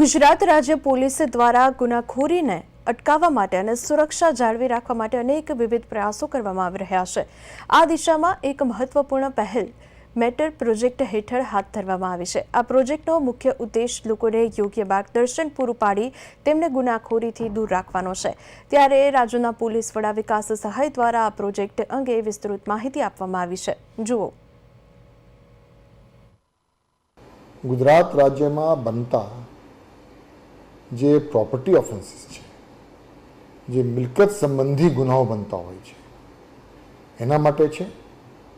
ગુજરાત રાજ્ય પોલીસ દ્વારા ગુનાખોરીને અટકાવવા માટે અને સુરક્ષા જાળવી રાખવા માટે અનેક વિવિધ પ્રયાસો કરવામાં આવી રહ્યા છે. આ દિશામાં એક મહત્વપૂર્ણ પહેલ મેટર પ્રોજેક્ટ હેઠળ હાથ ધરવામાં આવી છે. આ પ્રોજેક્ટનો મુખ્ય ઉદ્દેશ લોકોને યોગ્ય માર્ગદર્શન પૂરું પાડી તેમને ગુનાખોરીથી દૂર રાખવાનો છે. ત્યારે રાજ્યના પોલીસ વડા વિકાસ સહાય દ્વારા આ પ્રોજેક્ટ અંગે વિસ્તૃત માહિતી આપવામાં આવી છે. જુઓ. ગુજરાત રાજ્યમાં બનતા જે પ્રોપર્ટી ઓફેન્સીસ છે, જે મિલકત સંબંધી ગુનાઓ બનતા હોય છે, એના માટે છે.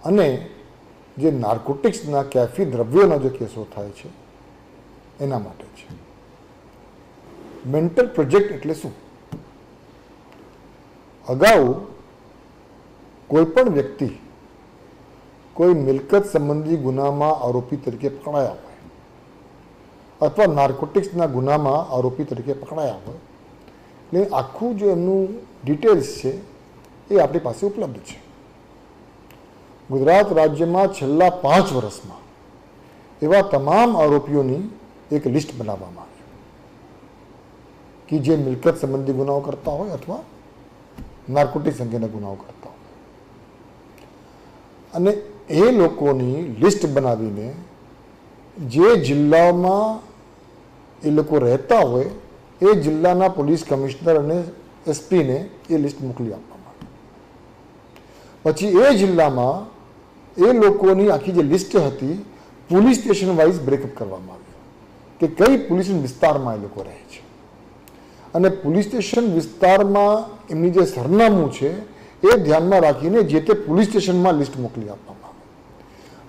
અને જે નાર્કોટિક્સના કેફી દ્રવ્યોના જે કેસો થાય છે, એના માટે છે. મેન્ટલ પ્રોજેક્ટ એટલે શું? અગાઉ કોઈ પણ વ્યક્તિ કોઈ મિલકત સંબંધી ગુનામાં આરોપી તરીકે પકડાયા હોય અથવા નાર્કોટિક્સના ગુનામાં આરોપી તરીકે પકડાયા હોય. એટલે આખું જે એમનું ડિટેલ્સ છે, એ આપણી પાસે ઉપલબ્ધ છે. ગુજરાત રાજ્યમાં છેલ્લા પાંચ વર્ષમાં એવા તમામ આરોપીઓની એક લિસ્ટ બનાવવામાં આવી. કે જે મિલકત સંબંધી ગુનાઓ કરતા હોય અથવા નાર્કોટિક્સ અંગેના ગુનાઓ કરતા હોય. અને એ લોકોની લિસ્ટ બનાવીને જે જિલ્લામાં એ લોકો રહેતા હોય એ જિલ્લાના પોલીસ કમિશનર અને એસપીને એ લિસ્ટ મોકલી આપવામાં પછી એ જિલ્લામાં એ લોકોની આખી જે લિસ્ટ હતી, પોલીસ સ્ટેશન વાઇઝ બ્રેકઅપ કરવામાં આવ્યું કે કઈ પોલીસ વિસ્તારમાં એ લોકો રહે છે. અને પોલીસ સ્ટેશન વિસ્તારમાં એમની જે સરનામું છે, એ ધ્યાનમાં રાખીને જે તે પોલીસ સ્ટેશનમાં લિસ્ટ મોકલી આપવામાં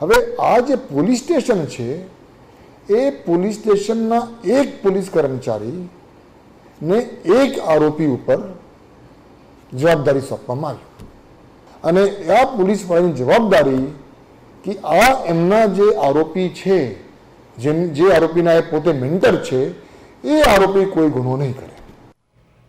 આવે. હવે આ જે પોલીસ સ્ટેશન છે એ પોલીસ સ્ટેશનના એક પોલીસ કર્મચારી ને એક આરોપી ઉપર જવાબદારી સોંપવામાં આવી. અને આ પોલીસ વાળાની જવાબદારી કે આ એમના જે આરોપી છે, જેમ, જે આરોપીના એ પોતે મેન્ટર છે, એ આરોપી કોઈ ગુનો નહીં કરે.